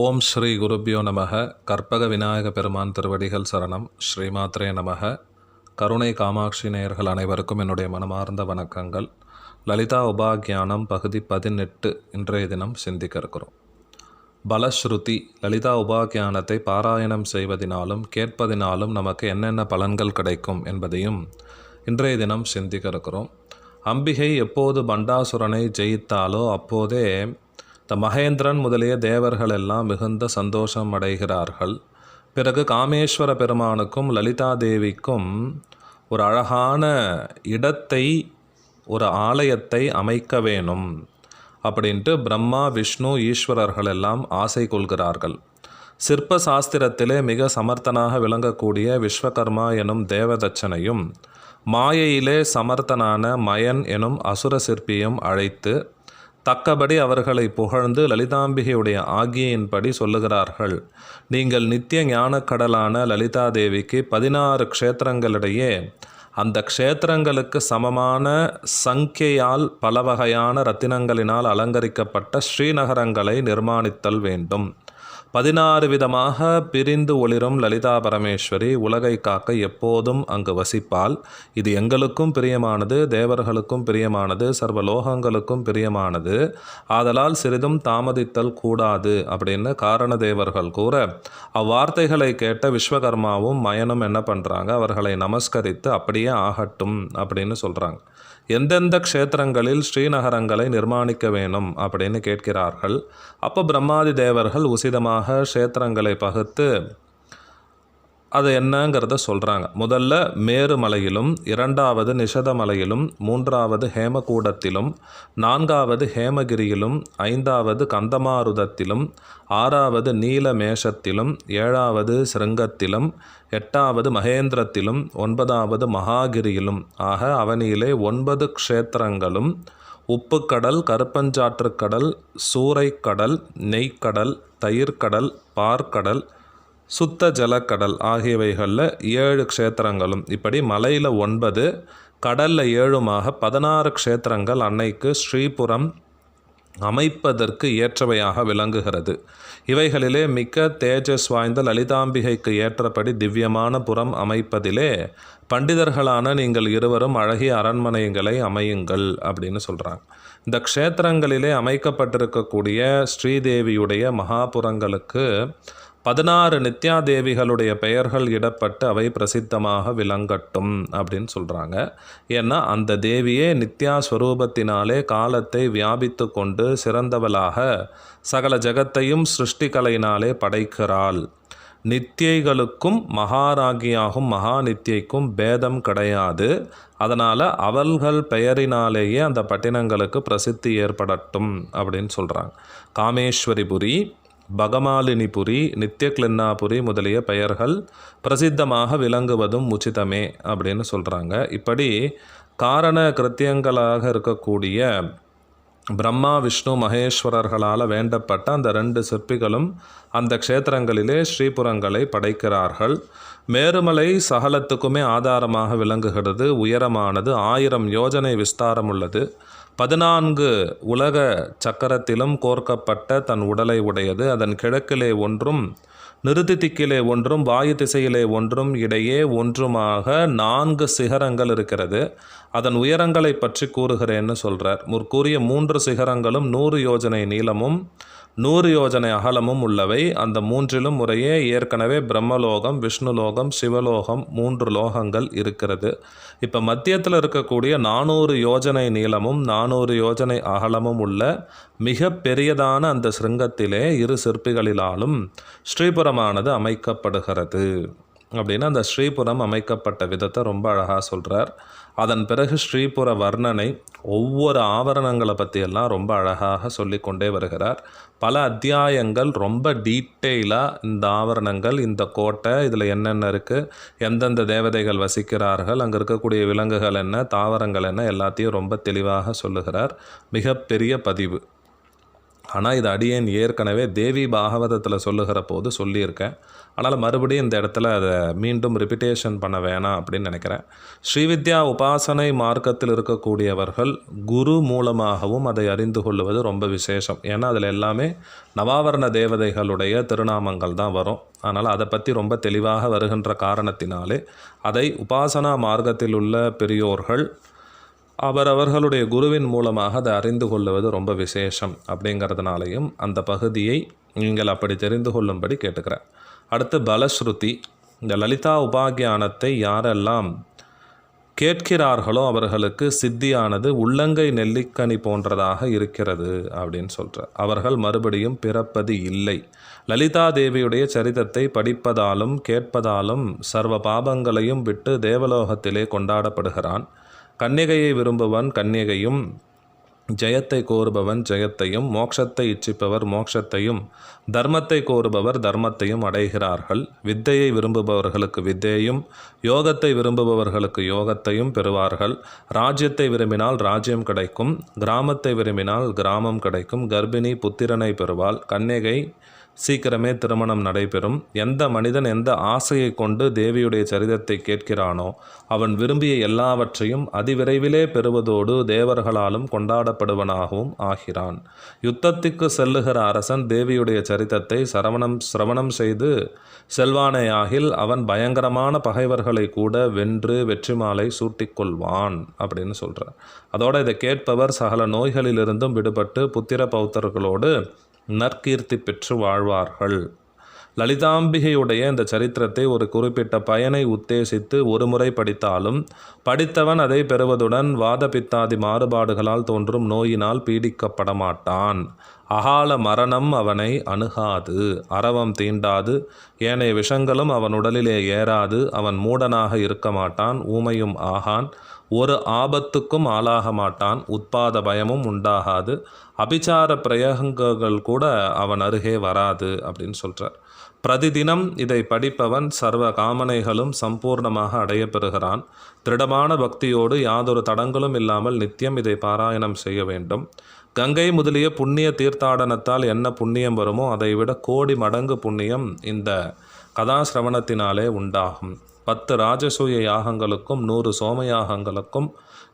ஓம் ஸ்ரீ குருபியோ நமக. கற்பக விநாயக பெருமான் திருவடிகள் சரணம். ஸ்ரீமாத்ரே நமக. கருணை காமாட்சி நேயர்கள் அனைவருக்கும் என்னுடைய மனமார்ந்த வணக்கங்கள். லலிதா உபாக்கியானம் பகுதி பதினெட்டு இன்றைய தினம் சிந்திக்க இருக்கிறோம். பலஸ்ருதி லலிதா உபாக்கியானத்தை பாராயணம் செய்வதினாலும் கேட்பதினாலும் நமக்கு என்னென்ன பலன்கள் கிடைக்கும் என்பதையும் இன்றைய தினம் சிந்திக்க இருக்கிறோம். அம்பிகை எப்போது பண்டாசுரனை ஜெயித்தாலோ அப்போதே இந்த மகேந்திரன் முதலிய தேவர்கள் எல்லாம் மிகுந்த சந்தோஷம் அடைகிறார்கள் பிறகு காமேஸ்வர பெருமானுக்கும் லலிதா தேவிக்கும் ஒரு அழகான இடத்தை ஒரு ஆலயத்தை அமைக்க வேணும் அப்படின்ட்டு பிரம்மா விஷ்ணு ஈஸ்வரர்கள் எல்லாம் ஆசை கொள்கிறார்கள். சிற்ப சாஸ்திரத்திலே மிக சமர்த்தனாக விளங்கக்கூடிய விஸ்வகர்மா எனும் தேவதச்சனையும் மாயையிலே சமர்த்தனான மயன் எனும் அசுர சிற்பியும் அழைத்து தக்கபடி அவர்களை புகழ்ந்து லலிதாம்பிகையுடைய ஆகியின்படி சொல்லுகிறார்கள். நீங்கள் நித்திய ஞானக்கடலான லலிதா தேவிக்கு பதினாறு க்ஷேத்திரங்களிடையே அந்த க்ஷேத்திரங்களுக்கு சமமான சங்கையால் பல வகையான ரத்தினங்களினால் அலங்கரிக்கப்பட்ட ஸ்ரீநகரங்களை நிர்மாணித்தல் வேண்டும். பதினாறு விதமாக பிரிந்து ஒளிரும் லலிதா பரமேஸ்வரி உலகை காக்க எப்போதும் அங்கு வசிப்பால் இது எங்களுக்கும் பிரியமானது தேவர்களுக்கும் பிரியமானது சர்வ லோகங்களுக்கும் பிரியமானது. ஆதலால் சிறிதும் தாமதித்தல் கூடாது அப்படின்னு காரண தேவர்கள் கூற அவ்வார்த்தைகளை கேட்ட விஸ்வகர்மாவும் மயனும் என்ன பண்ணுறாங்க அவர்களை நமஸ்கரித்து அப்படியே ஆகட்டும் அப்படின்னு சொல்கிறாங்க எந்தெந்த க்ஷேத்திரங்களில் ஸ்ரீநகரங்களை நிர்மாணிக்க வேணும் அப்படின்னு கேட்கிறார்கள். அப்போ பிரம்மாதி தேவர்கள் உசிதமாக க்ஷேத்திரங்களை பகுத்து அது என்னங்கிறத சொல்கிறாங்க முதல்ல மேருமலையிலும் இரண்டாவது நிஷதமலையிலும் மூன்றாவது ஹேமகூடத்திலும் நான்காவது ஹேமகிரியிலும் ஐந்தாவது கந்தமாருதத்திலும் ஆறாவது நீலமேஷத்திலும் ஏழாவது சிருங்கத்திலும் எட்டாவது மகேந்திரத்திலும் ஒன்பதாவது மகாகிரியிலும். ஆக அவனியிலே ஒன்பது க்ஷேத்திரங்களும் உப்புக்கடல் கருப்பஞ்சாற்றுக்கடல் சூறைக்கடல் நெய்க்கடல் தயிர்க்கடல் பார்க்கடல் சுத்த ஜலக்கடல் ஆகியவைகளில் ஏழு க்ஷேத்திரங்களும். இப்படி மலையில் ஒன்பது கடலில் ஏழுமாக பதினாறு க்ஷேத்திரங்கள் அன்னைக்கு ஸ்ரீபுரம் அமைப்பதற்கு ஏற்றவையாக விளங்குகிறது. இவைகளிலே மிக்க தேஜஸ் வாய்ந்த லலிதாம்பிகைக்கு ஏற்றபடி திவ்யமான புறம் அமைப்பதிலே பண்டிதர்களான நீங்கள் இருவரும் அழகிய அரண்மனைகளை அமையுங்கள் அப்படின்னு சொல்கிறாங்க இந்த க்ஷேத்திரங்களிலே அமைக்கப்பட்டிருக்கக்கூடிய ஸ்ரீதேவியுடைய மகாபுரங்களுக்கு பதினாறு நித்யாதேவிகளுடைய பெயர்கள் இடப்பட்டு அவை பிரசித்தமாக விளங்கட்டும் அப்படின்னு சொல்கிறாங்க ஏன்னா அந்த தேவியே நித்யா ஸ்வரூபத்தினாலே காலத்தை வியாபித்து கொண்டு சிறந்தவளாக சகல ஜகத்தையும் சிருஷ்டிகலையினாலே படைக்கிறாள். நித்தியைகளுக்கும் மகாராகியாகும் மகா நித்தியைக்கும் பேதம் கிடையாது. அதனால் அவள்கள் பெயரினாலேயே அந்த பட்டினங்களுக்கு பிரசித்தி ஏற்படட்டும் அப்படின்னு சொல்கிறாங்க காமேஸ்வரிபுரி பகமாலினிபுரி நித்தியக்லின்னாபுரி முதலிய பெயர்கள் பிரசித்தமாக விளங்குவதும் உச்சிதமே அப்படின்னு சொல்கிறாங்க இப்படி காரண கிருத்தியங்களாக இருக்கக்கூடிய பிரம்மா விஷ்ணு மகேஸ்வரர்களால் வேண்டப்பட்ட அந்த ரெண்டு சிற்பிகளும் அந்த க்ஷேத்திரங்களிலே ஸ்ரீபுரங்களை படைக்கிறார்கள். மேருமலை சகலத்துக்குமே ஆதாரமாக விளங்குகிறது. உயரமானது ஆயிரம் யோஜனை விஸ்தாரம் உள்ளது. பதினான்கு உலக சக்கரத்திலும் கோர்க்கப்பட்ட தன் உடலை உடையது. அதன் கிழக்கிலே ஒன்றும் நிறுத்தி திக்கிலே ஒன்றும் வாயு திசையிலே ஒன்றும் இடையே ஒன்றுமாக நான்கு சிகரங்கள் இருக்கிறது. அதன் உயரங்களை பற்றி கூறுகிறேன்னு சொல்கிறார் முற்கூறிய மூன்று சிகரங்களும் நூறு யோஜனை நீளமும் நூறு யோஜனை அகலமும் உள்ளவை. அந்த மூன்றிலும் முறையே ஏற்கனவே பிரம்மலோகம் விஷ்ணுலோகம் சிவலோகம் மூன்று லோகங்கள் இருக்கிறது. இப்போ மத்தியத்தில் இருக்கக்கூடிய நானூறு யோஜனை நீளமும் நானூறு யோஜனை அகலமும் உள்ள மிக பெரியதான அந்த சிருங்கத்திலே இரு சிற்பிகளிலாலும் ஸ்ரீபுரமானது அமைக்கப்படுகிறது. அப்படின்னு அந்த ஸ்ரீபுரம் அமைக்கப்பட்ட விதத்தை ரொம்ப அழகாக சொல்கிறார் அதன் பிறகு ஸ்ரீபுர வர்ணனை ஒவ்வொரு ஆவரணங்களை பற்றியெல்லாம் ரொம்ப அழகாக சொல்லி கொண்டே வருகிறார். பல அத்தியாயங்கள் ரொம்ப டீட்டெயிலாக இந்த ஆவரணங்கள் இந்த கோட்டை இதில் என்னென்ன இருக்குது எந்தெந்த தேவதைகள் வசிக்கிறார்கள் அங்கே இருக்கக்கூடிய விலங்குகள் என்ன தாவரங்கள் என்ன எல்லாத்தையும் ரொம்ப தெளிவாக சொல்லுகிறார். மிகப்பெரிய பதிவு. ஆனால் இது அடியேன் ஏற்கனவே தேவி பாகவதத்தில் சொல்லுகிற போது சொல்லியிருக்கேன். அதனால் மறுபடியும் இந்த இடத்துல அதை மீண்டும் ரிப்பிட்டேஷன் பண்ண வேணாம் அப்படின்னு நினைக்கிறேன். ஸ்ரீவித்யா உபாசனை மார்க்கத்தில் இருக்கக்கூடியவர்கள் குரு மூலமாகவும் அதை அறிந்து கொள்வது ரொம்ப விசேஷம். ஏன்னா அதில் எல்லாமே நவாவரண தேவதைகளுடைய திருநாமங்கள் தான் வரும். அதனால் அதை பற்றி ரொம்ப தெளிவாக வருகின்ற காரணத்தினாலே அதை உபாசனா மார்க்கத்தில் உள்ள பெரியோர்கள் அவரவர்களுடைய குருவின் மூலமாக அதை அறிந்து கொள்வது ரொம்ப விசேஷம் அப்படிங்கிறதுனாலையும் அந்த பகுதியை நீங்கள் அப்படி தெரிந்து கொள்ளும்படி கேட்டுக்கிறேன். அடுத்து பலஸ்ருதி இந்த லலிதா உபாகியானத்தை யாரெல்லாம் கேட்கிறார்களோ அவர்களுக்கு சித்தியானது உள்ளங்கை நெல்லிக்கனி போன்றதாக இருக்கிறது அப்படின்னு சொல்கிறார் அவர்கள் மறுபடியும் பிறப்பது இல்லை. லலிதா தேவியுடைய சரிதத்தை படிப்பதாலும் கேட்பதாலும் சர்வ பாபங்களையும் விட்டு தேவலோகத்திலே கொண்டாடப்படுகிறான். கன்னிகையை விரும்புவன் கன்னிகையும் ஜெயத்தை கோருபவன் ஜெயத்தையும் மோட்சத்தை இச்சிப்பவர் மோட்சத்தையும் தர்மத்தை கோருபவர் தர்மத்தையும் அடைகிறார்கள். வித்தையை விரும்புபவர்களுக்கு வித்தையையும் யோகத்தை விரும்புபவர்களுக்கு யோகத்தையும் பெறுவார்கள். ராஜ்யத்தை விரும்பினால் ராஜ்யம் கிடைக்கும். கிராமத்தை விரும்பினால் கிராமம் கிடைக்கும். கர்ப்பிணி புத்திரனை பெறுவாள். கன்னிகை சீக்கிரமே திருமணம் நடைபெறும். எந்த மனிதன் எந்த ஆசையை கொண்டு தேவியுடைய சரிதத்தை கேட்கிறானோ அவன் விரும்பிய எல்லாவற்றையும் அதிவிரைவிலே பெறுவதோடு தேவர்களாலும் கொண்டாடப்படுவனாகவும் ஆகிறான். யுத்தத்துக்கு செல்லுகிற அரசன் தேவியுடைய சரிதத்தை சரவணம் சிரவணம் செய்து செல்வானேயாகில் அவன் பயங்கரமான பகைவர்களை கூட வென்று வெற்றி மாலை சூட்டிக்கொள்வான் அப்படின்னு சொல்கிறார் அதோடு இதை கேட்பவர் சகல நோய்களிலிருந்தும் விடுபட்டு புத்திர பௌத்தர்களோடு நற்கீர்த்தி பெற்று வாழ்வார்கள். லலிதாம்பிகையுடைய இந்த சரித்திரத்தை ஒரு குறிப்பிட்ட பயனை உத்தேசித்து ஒரு முறை படித்தாலும் படித்தவன் அதை பெறுவதுடன் வாதபித்தாதி மாறுபாடுகளால் தோன்றும் நோயினால் பீடிக்கப்பட மாட்டான் அகால மரணம் அவனை அணுகாது. அரவம் தீண்டாது. ஏனைய விஷங்களும் அவன் உடலிலே ஏறாது. அவன் மூடனாக இருக்க மாட்டான். ஊமையும் ஆகான். ஒரு ஆபத்துக்கும் ஆளாக மாட்டான். உட்பாத பயமும் உண்டாகாது. அபிச்சார பிரயோகங்கள் கூட அவன் அருகே வராது அப்படின்னு சொல்கிறார் பிரதிதினம் இதை படிப்பவன் சர்வ காமனைகளும் சம்பூர்ணமாக அடையப்பெறுகிறான். திருடமான பக்தியோடு யாதொரு தடங்களும் இல்லாமல் நித்தியம் இதை பாராயணம் செய்ய வேண்டும். கங்கை முதலிய புண்ணிய தீர்த்தாடனத்தால் என்ன புண்ணியம் வருமோ அதைவிட கோடி மடங்கு புண்ணியம் இந்த கதாசிரவணத்தினாலே உண்டாகும். பத்து ராஜசூய யாகங்களுக்கும் நூறு சோம யாகங்களுக்கும்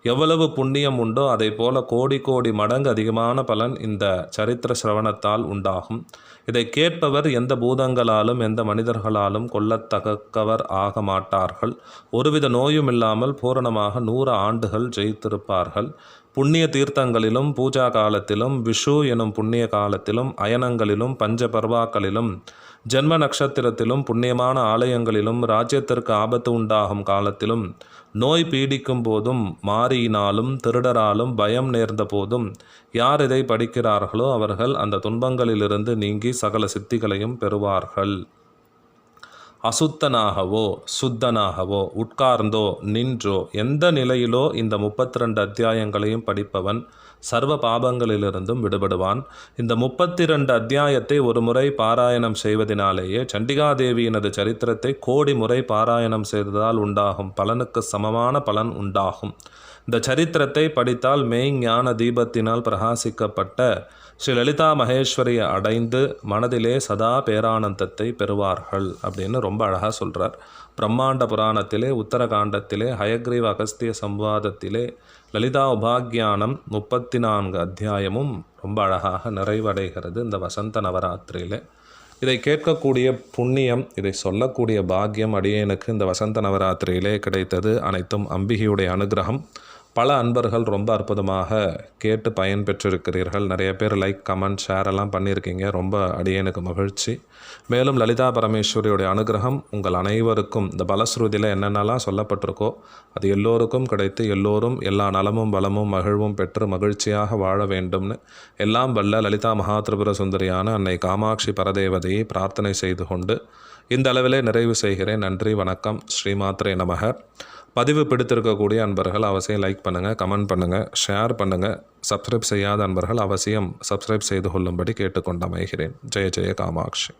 எவ்வளவு புண்ணியம் உண்டோ அதை போல கோடி கோடி மடங்கு அதிகமான பலன் இந்த சரித்திர சிரவணத்தால் உண்டாகும். இதை கேட்பவர் எந்த பூதங்களாலும் எந்த மனிதர்களாலும் கொல்லத்தகக்கவர் ஆக மாட்டார்கள். ஒருவித நோயும் இல்லாமல் பூரணமாக நூறு ஆண்டுகள் ஜெயித்திருப்பார்கள். புண்ணிய தீர்த்தங்களிலும் பூஜா காலத்திலும் விஷு எனும் புண்ணிய காலத்திலும் அயனங்களிலும் பஞ்சபர்வாக்களிலும் ஜென்ம நட்சத்திரத்திலும் புண்ணியமான ஆலயங்களிலும் ராஜ்யத்திற்கு ஆபத்து உண்டாகும் காலத்திலும் நோய் பீடிக்கும் போதும் மாறியினாலும் திருடராலும் பயம் நேர்ந்த போதும் யார் இதை படிக்கிறார்களோ அவர்கள் அந்த துன்பங்களிலிருந்து நீங்கி சகல சித்திகளையும் பெறுவார்கள். அசுத்தனாகவோ சுத்தனாகவோ உட்கார்ந்தோ நின்றோ எந்த நிலையிலோ இந்த முப்பத்தி ரெண்டு அத்தியாயங்களையும் படிப்பவன் சர்வ பாபங்களிலிருந்தும் விடுபடுவான். இந்த முப்பத்தி ரெண்டு அத்தியாயத்தை ஒரு முறை பாராயணம் செய்வதனாலேயே சண்டிகாதேவியினது சரித்திரத்தை கோடி முறை பாராயணம் செய்ததால் உண்டாகும் பலனுக்கு சமமான பலன் உண்டாகும். இந்த சரித்திரத்தை படித்தால் மெய் ஞான தீபத்தினால் பிரகாசிக்கப்பட்ட ஸ்ரீ லலிதா மகேஸ்வரியை அடைந்து மனதிலே சதா பேரானந்தத்தை பெறுவார்கள் அப்படின்னு ரொம்ப ரொம்ப அழகாக சொல்கிறார் பிரம்மாண்ட புராணத்திலே உத்தரகாண்டத்திலே ஹயக்ரீவ அகஸ்திய சம்வாதத்திலே லலிதா உபாக்யானம் முப்பத்தி நான்கு அத்தியாயமும் ரொம்ப அழகாக நிறைவடைகிறது இந்த வசந்த நவராத்திரியிலே. இதை கேட்கக்கூடிய புண்ணியம் இதை சொல்லக்கூடிய பாக்கியம் அடியேனுக்கு இந்த வசந்த நவராத்திரியிலே கிடைத்தது அனைத்தும் அம்பிகையுடைய அனுகிரகம். பல அன்பர்கள் ரொம்ப அற்புதமாக கேட்டு பயன் பெற்றிருக்கிறீர்கள். நிறைய பேர் லைக் கமெண்ட் ஷேர் எல்லாம் பண்ணியிருக்கீங்க. ரொம்ப அடியனுக்கு மகிழ்ச்சி. மேலும் லலிதா பரமேஸ்வரியுடைய அனுகிரகம் உங்கள் அனைவருக்கும் இந்த பலஸ்ருதியில் என்னென்னலாம் சொல்லப்பட்டிருக்கோ அது எல்லோருக்கும் கிடைத்து எல்லோரும் எல்லா நலமும் பலமும் மகிழ்வும் பெற்று மகிழ்ச்சியாக வாழ வேண்டும்னு எல்லாம் வல்ல லலிதா மகாதிரிபுர சுந்தரியான அன்னை காமாட்சி பரதேவதையை பிரார்த்தனை செய்து கொண்டு இந்த அளவிலே நிறைவு செய்கிறேன். நன்றி வணக்கம். ஸ்ரீமாத்ரே நமக. பதிவு பிடித்திருக்கக்கூடிய அன்பர்கள் அவசியம் லைக் பண்ணுங்கள் கமெண்ட் பண்ணுங்கள் ஷேர் பண்ணுங்கள் சப்ஸ்கிரைப் செய்யாத அன்பர்கள் அவசியம் சப்ஸ்கிரைப் செய்து கொள்ளும்படி கேட்டுக்கொண்டமைகிறேன் ஜெய ஜெய காமாட்சி.